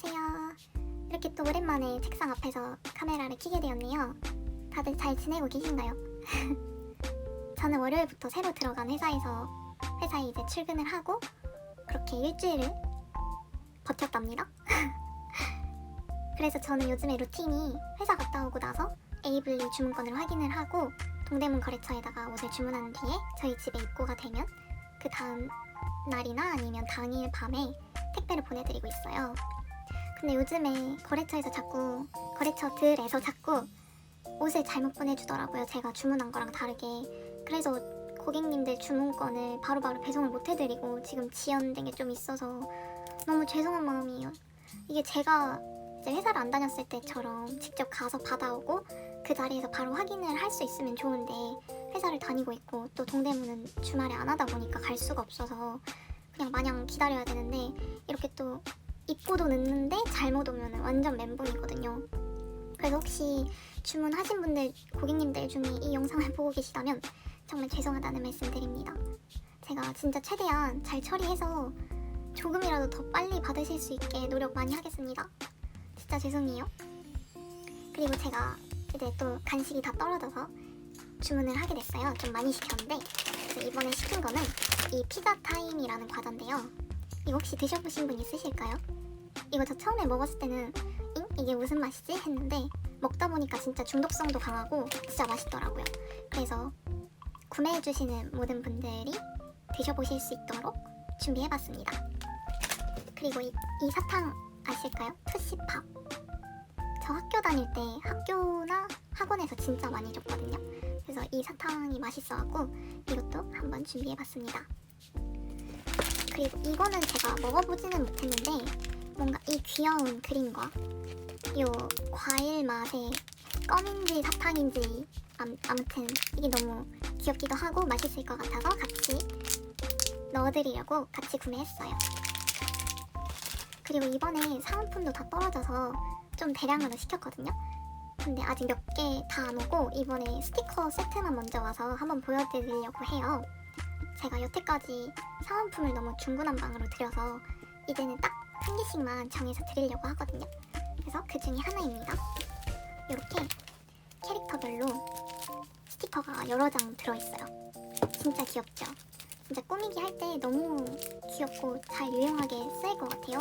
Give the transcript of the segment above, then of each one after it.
안녕하세요. 이렇게 또 오랜만에 책상 앞에서 카메라를 켜게 되었네요. 다들 잘 지내고 계신가요? 저는 월요일부터 새로 들어간 회사에서 회사에 이제 출근을 하고 그렇게 일주일을 버텼답니다. 그래서 저는 요즘에 루틴이 회사 갔다 오고 나서 에이블리 주문권을 확인을 하고 동대문 거래처에다가 옷을 주문한 뒤에 저희 집에 입고가 되면 그 다음 날이나 아니면 당일 밤에 택배를 보내드리고 있어요. 근데 요즘에 거래처에서 자꾸 거래처들에서 자꾸 옷을 잘못 보내주더라고요. 제가 주문한 거랑 다르게. 그래서 고객님들 주문권을 바로바로 배송을 못 해드리고 지금 지연된 게 좀 있어서 너무 죄송한 마음이에요. 이게 제가 이제 회사를 안 다녔을 때처럼 직접 가서 받아오고 그 자리에서 바로 확인을 할 수 있으면 좋은데 회사를 다니고 있고 또 동대문은 주말에 안 하다 보니까 갈 수가 없어서 그냥 마냥 기다려야 되는데 이렇게 또 입고도 늦는데 잘못 오면 완전 멘붕이거든요. 그래서 혹시 주문하신 분들 고객님들 중에 이 영상을 보고 계시다면 정말 죄송하다는 말씀 드립니다. 제가 진짜 최대한 잘 처리해서 조금이라도 더 빨리 받으실 수 있게 노력 많이 하겠습니다. 진짜 죄송해요. 그리고 제가 이제 또 간식이 다 떨어져서 주문을 하게 됐어요. 좀 많이 시켰는데 그래서 이번에 시킨 거는 이 피자 타임이라는 과자인데요. 이거 혹시 드셔보신 분 있으실까요? 이거 저 처음에 먹었을 때는 잉? 이게 무슨 맛이지? 했는데 먹다 보니까 진짜 중독성도 강하고 진짜 맛있더라고요. 그래서 구매해주시는 모든 분들이 드셔보실 수 있도록 준비해봤습니다. 그리고 이, 이 사탕 아실까요? 투시팝. 저 학교 다닐 때 학교나 학원에서 진짜 많이 줬거든요. 그래서 이 사탕이 맛있어갖고 이것도 한번 준비해봤습니다. 그리고 이거는 제가 먹어보지는 못했는데 뭔가 이 귀여운 그림과 이 과일 맛의 껌인지 사탕인지 암, 아무튼 이게 너무 귀엽기도 하고 맛있을 것 같아서 같이 넣어드리려고 같이 구매했어요. 그리고 이번에 사은품도 다 떨어져서 좀 대량으로 시켰거든요. 근데 아직 몇 개 다 안 오고 이번에 스티커 세트만 먼저 와서 한번 보여드리려고 해요. 제가 여태까지 사은품을 너무 중구난방으로 드려서 이제는 딱 한 개씩만 정해서 드리려고 하거든요. 그래서 그 중에 하나입니다. 이렇게 캐릭터별로 스티커가 여러 장 들어있어요. 진짜 귀엽죠? 진짜 꾸미기 할 때 너무 귀엽고 잘 유용하게 쓰일 것 같아요.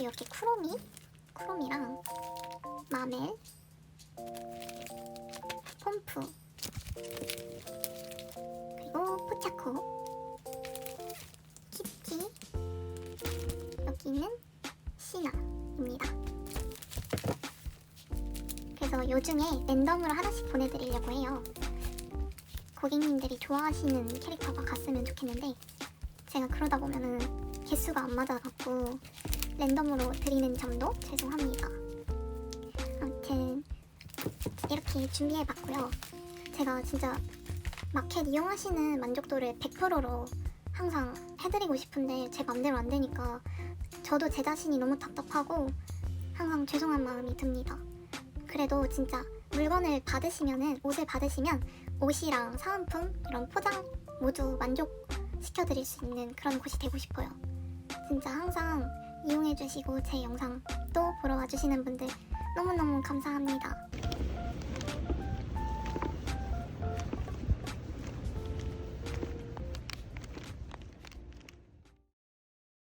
이렇게 쿠로미, 쿠로미랑 마멜, 폼프, 그리고 포차코, 키티, 여기는 요 중에 랜덤으로 하나씩 보내드리려고 해요. 고객님들이 좋아하시는 캐릭터가 갔으면 좋겠는데 제가 그러다 보면은 개수가 안 맞아갖고 랜덤으로 드리는 점도 죄송합니다. 아무튼 이렇게 준비해봤고요. 제가 진짜 마켓 이용하시는 만족도를 100%로 항상 해드리고 싶은데 제 맘대로 안 되니까 저도 제 자신이 너무 답답하고 항상 죄송한 마음이 듭니다. 그래도 진짜 물건을 받으시면은 옷을 받으시면 옷이랑 사은품 이런 포장 모두 만족시켜 드릴 수 있는 그런 곳이 되고 싶어요. 진짜 항상 이용해 주시고 제 영상 또 보러 와 주시는 분들 너무너무 감사합니다.